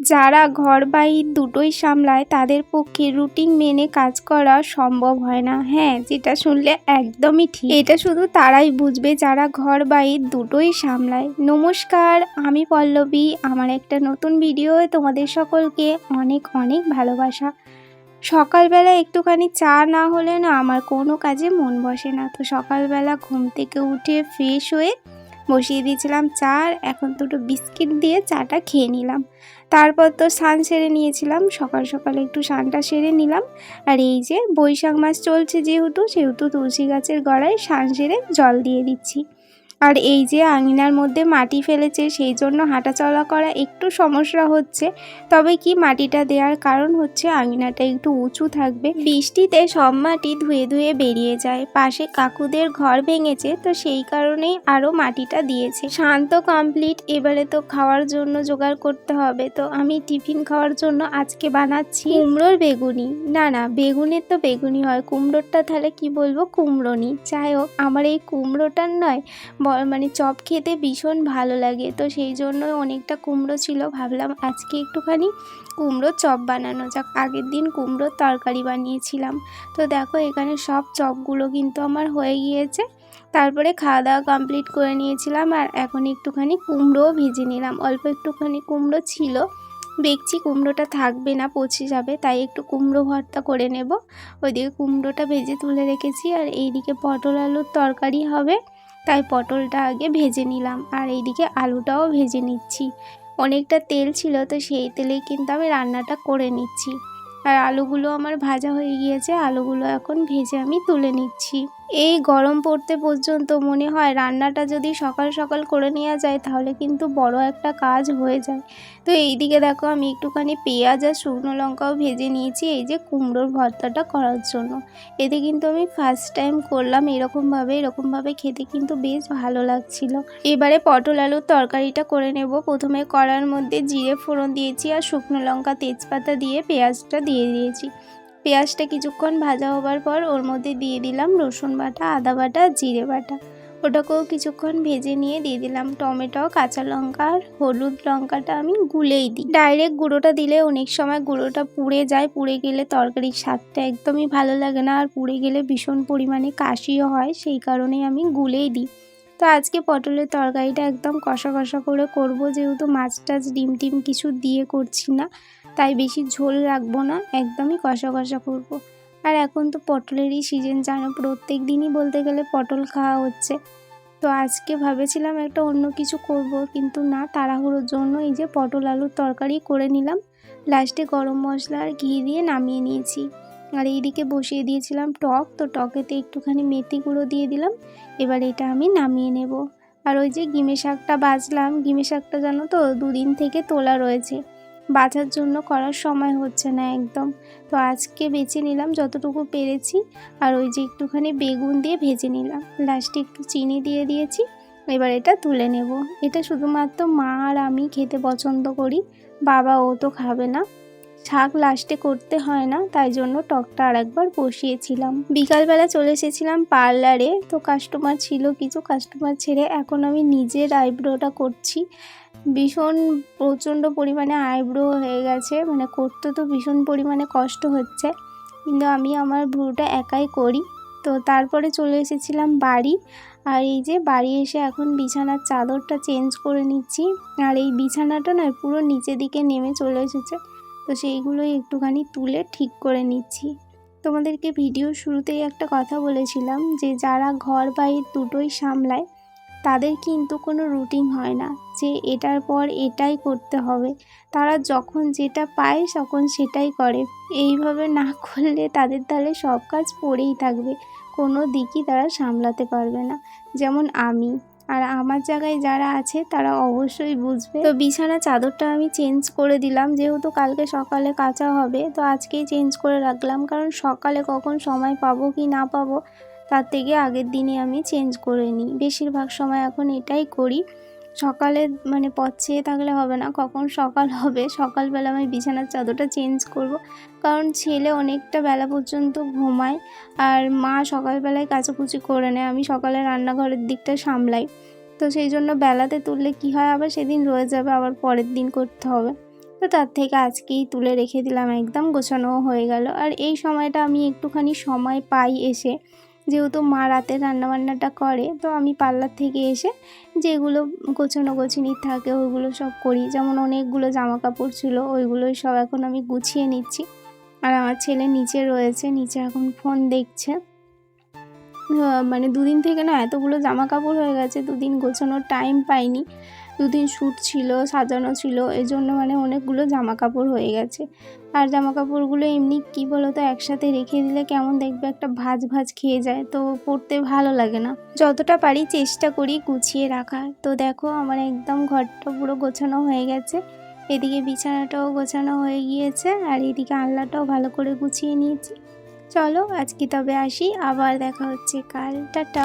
যারা ঘর বাইর দুটোই সামলায়, তাদের পক্ষে রুটিন মেনে কাজ করা সম্ভব হয় না। হ্যাঁ যেটা শুনলে একদমই ঠিক। এটা শুধু তারাই বুঝবে যারা ঘর বাইর দুটোই সামলায়। নমস্কার, আমি পল্লবী। আমার একটা নতুন ভিডিও তোমাদের সকলকে অনেক অনেক ভালোবাসা। সকালবেলা একটুখানি চা না হলে না আমার কোনো কাজে মন বসে না। তো সকালবেলা ঘুম থেকে উঠে ফ্রেশ হয়ে বসিয়ে দিয়েছিলাম চা এখন দুটো বিস্কিট দিয়ে চাটা খেয়ে নিলাম। তারপর তো স্নান সেরে নিয়েছিলাম, সকাল সকাল একটু স্নানটা সেরে নিলাম। আর এই যে বৈশাখ মাস চলছে যেহেতু, সেহেতু তুলসী গাছের গড়ায় স্নান সেরে জল দিয়ে দিচ্ছি। আর এই যে আঙিনার মধ্যে মাটি ফেলেছে, সেই জন্য হাঁটাচলা করা একটু সমস্যা হচ্ছে। তবে কি মাটিটা দেওয়ার কারণ হচ্ছে আঙিনাটা একটু উঁচু থাকবে। বৃষ্টিতে সব মাটি ধুয়ে ধুয়ে বেরিয়ে যায়। পাশে কাকুদের ঘর ভেঙেছে, তো সেই কারণেই আরও মাটিটা দিয়েছে। শান্ত কমপ্লিট এবারে তো খাওয়ার জন্য জোগাড় করতে হবে। তো আমি টিফিন খাওয়ার জন্য আজকে বানাচ্ছি কুমড়োর বেগুনি। না না, বেগুনের তো বেগুনি হয়। কুমড়োরটা তাহলে কি বলব? কুমড়োনি। যাই হোক, আমার এই কুমড়োটার নয় মানে চপ খেতে ভীষণ ভালো লাগে। তো সেই জন্য অনেকটা কুমড়ো ছিল। ভাবলাম আজকে একটুখানি কুমড়োর চপ বানানো যাক। আগের দিন কুমড়োর তরকারি বানিয়েছিলাম। তো দেখো এখানে সব চপগুলো কিন্তু আমার হয়ে গিয়েছে। তারপরে খাওয়া দাওয়া কমপ্লিট করে নিয়েছিলাম আর এখন একটুখানি কুমড়োও ভেজে নিলাম। অল্প একটুখানি কুমড়ো ছিল। দেখছি কুমড়োটা থাকবে না, পচে যাবে, তাই একটু কুমড়ো ভর্তা করে নেব। ওইদিকে কুমড়োটা ভেজে তুলে রেখেছি আর এইদিকে পটল আলুর তরকারি হবে। তাই পটলটা আগে ভেজে নিলাম আর এইদিকে আলুটাও ভেজে নিচ্ছি। অনেকটা তেল ছিল তো সেই তেলেই কিন্তু আমি রান্নাটা করে নিচ্ছি। আর আলুগুলো আমার ভাজা হয়ে গিয়েছে, আলুগুলো এখন ভেজে আমি তুলে নিচ্ছি। এই গরম পড়তে পর্যন্ত মনে হয় রান্নাটা যদি সকাল সকাল করে নেওয়া যায়, তাহলে কিন্তু বড় একটা কাজ হয়ে যায়। তো এইদিকে দেখো আমি একটুখানি পেঁয়াজ আর শুকনো লঙ্কাও ভেজে নিয়েছি, এই যে কুমড়োর ভর্তাটা করার জন্য। এতে কিন্তু আমি ফার্স্ট টাইম করলাম, এরকমভাবে এরকমভাবে খেতে কিন্তু বেশ ভালো লাগছিল। এবারে পটল আলুর তরকারিটা করে নেব। প্রথমে কড়ার মধ্যে জিরে ফোড়ন দিয়েছি আর শুকনো লঙ্কা তেজপাতা দিয়ে পেঁয়াজটা দিয়ে দিয়েছি। পেঁয়াজটা কিছুক্ষণ ভাজা হবার পর ওর মধ্যে দিয়ে দিলাম রসুন বাটা, আদা বাটা, জিরে বাটা। ওটাকেও কিছুক্ষণ ভেজে নিয়ে দিয়ে দিলাম টমেটো, কাঁচা লঙ্কা আর হলুদ লঙ্কাটা আমি গুলেই দিই। ডাইরেক্ট গুঁড়োটা দিলে অনেক সময় গুঁড়োটা পুড়ে যায়, পুড়ে গেলে তরকারির স্বাদটা একদমই ভালো লাগে না আর পুড়ে গেলে ভীষণ পরিমাণে কাশিও হয়, সেই কারণেই আমি গুলেই দিই। তো আজকে পটলের তরকারিটা একদম কষা কষা করে করব, যেহেতু মাছ টাছ, ডিম টিম কিছু দিয়ে করছি না, তাই বেশি ঝোল রাখব না, একদমই কষা কষা করব। আর এখন তো পটলেরই সিজন জানো, প্রত্যেক দিনই বলতে গেলে পটল খাওয়া হচ্ছে। তো আজকে ভেবেছিলাম একটা অন্য কিছু করব, কিন্তু না, তাড়াহুড়োর জন্য এই যে পটল আলুর তরকারি করে নিলাম। লাস্টে গরম মশলা আর ঘি দিয়ে নামিয়ে নিয়েছি। আর এইদিকে বসিয়ে দিয়েছিলাম টক, তো টকেতে একটুখানি মেথি গুঁড়ো দিয়ে দিলাম। এবার এটা আমি নামিয়ে নেব। আর ওই যে গিমে শাকটা বাজলাম, গিমে শাকটা জানো তো, দুদিন থেকে তোলা রয়েছে। বাছার জন্য করার সময় হচ্ছে না একদম। তো আজকে বেছে নিলাম যতটুকু পেরেছি, আর ওই যে একটুখানি বেগুন দিয়ে ভেজে নিলাম। লাস্টে একটু চিনি দিয়ে দিয়েছি, এবার এটা তুলে নেব। এটা শুধুমাত্র মা আর আমি খেতে পছন্দ করি, বাবা ও তো খাবে না। শাক লাস্টে করতে হয় না, তাই জন্য টকটা আর একবার বসিয়েছিলাম। বিকালবেলা চলে এসেছিলাম পার্লারে, তো কাস্টমার ছিল কিছু কাস্টমার ছেড়ে এখন আমি নিজের আইব্রোটা করছি। ভীষণ প্রচণ্ড পরিমাণে আইব্রো হয়ে গেছে মানে করতে তো ভীষণ পরিমাণে কষ্ট হচ্ছে, কিন্তু আমি আমার ভ্রুটা একাই করি। তো তারপরে চলে এসেছিলাম বাড়ি, আর এই যে বাড়ি এসে এখন বিছানার চাদরটা চেঞ্জ করে নিচ্ছি, আর এই বিছানাটা নয়, পুরো নিচের দিকে নেমে চলে এসেছে। তো সেইগুলোই একটুখানি তুলে ঠিক করে নিচ্ছি। তোমাদেরকে ভিডিও শুরুতেই একটা কথা বলেছিলাম যে, যারা ঘর বাইর দুটোই সামলায়, তাদের কিন্তু কোনো রুটিন হয় না যে, এটার পর এটাই করতে হবে। তারা যখন যেটা পায় তখন সেটাই করে। এইভাবে না করলে তাদের তাহলে সব কাজ পড়েই থাকবে। কোনো দিকই তারা সামলাতে পারবে না। যেমন আমি আর আমার জায়গায় যারা আছে, তারা অবশ্যই বুঝবে। তো বিছানা চাদরটা আমি চেঞ্জ করে দিলাম, যেহেতু কালকে সকালে কাঁচা হবে, তো আজকেই চেঞ্জ করে রাখলাম। কারণ সকালে কখন সময় পাবো কি না পাবো, তার থেকে আগের দিনে আমি চেঞ্জ করে নিই। বেশিরভাগ সময় এখন এটাই করি। সকালে মানে পথ চেয়ে থাকলে হবে না, কখন সকাল হবে, সকালবেলা আমি বিছানার চাদরটা চেঞ্জ করব। কারণ ছেলে অনেকটা বেলা পর্যন্ত ঘুমায় আর মা সকালবেলায় কাচাকুচি করে নেয়, আমি সকালে রান্নাঘরের দিকটা সামলাই। তো সেই জন্য বেলাতে তুললে কি হয়? আবার সেদিন রয়ে যাবে, আবার পরের দিন করতে হবে। তো তার থেকে আজকেই তুলে রেখে দিলাম, একদম গোছানো হয়ে গেল। আর এই সময়টা আমি একটুখানি সময় পাই এসে যেহেতু মা রাতে রান্নাবান্নাটা করে, তো আমি পার্লার থেকে এসে যেগুলো গোছানো গোছিনি থাকে ওইগুলো সব করি। যেমন অনেকগুলো জামা কাপড় ছিল, ওইগুলোই সব এখন আমি গুছিয়ে নিচ্ছি। আর আমার ছেলে নিচে রয়েছে, নিচে এখন ফোন দেখছে। মানে দুদিন থেকে না এতগুলো জামা কাপড় হয়ে গেছে, দুদিন গোছানোর টাইম পাইনি। দুদিন শ্যুট ছিল, সাজানো ছিল এই জন্য মানে অনেকগুলো জামা কাপড় হয়ে গেছে। আর জামা কাপড়গুলো এমনি, কী বলো তো একসাথে রেখে দিলে কেমন দেখবে একটা ভাজ ভাজ খেয়ে যায়, তো পরতে ভালো লাগে না। যতটা পারি চেষ্টা করি গুছিয়ে রাখার। তো দেখো, আমার একদম ঘরটা পুরো গোছানো হয়ে গেছে। এদিকে বিছানাটাও গোছানো হয়ে গিয়েছে, আর এদিকে আলনাটাও ভালো করে গুছিয়ে নিয়েছি। চলো, আজকে তবে আসি, আবার দেখা হচ্ছে। কাল, টাটা।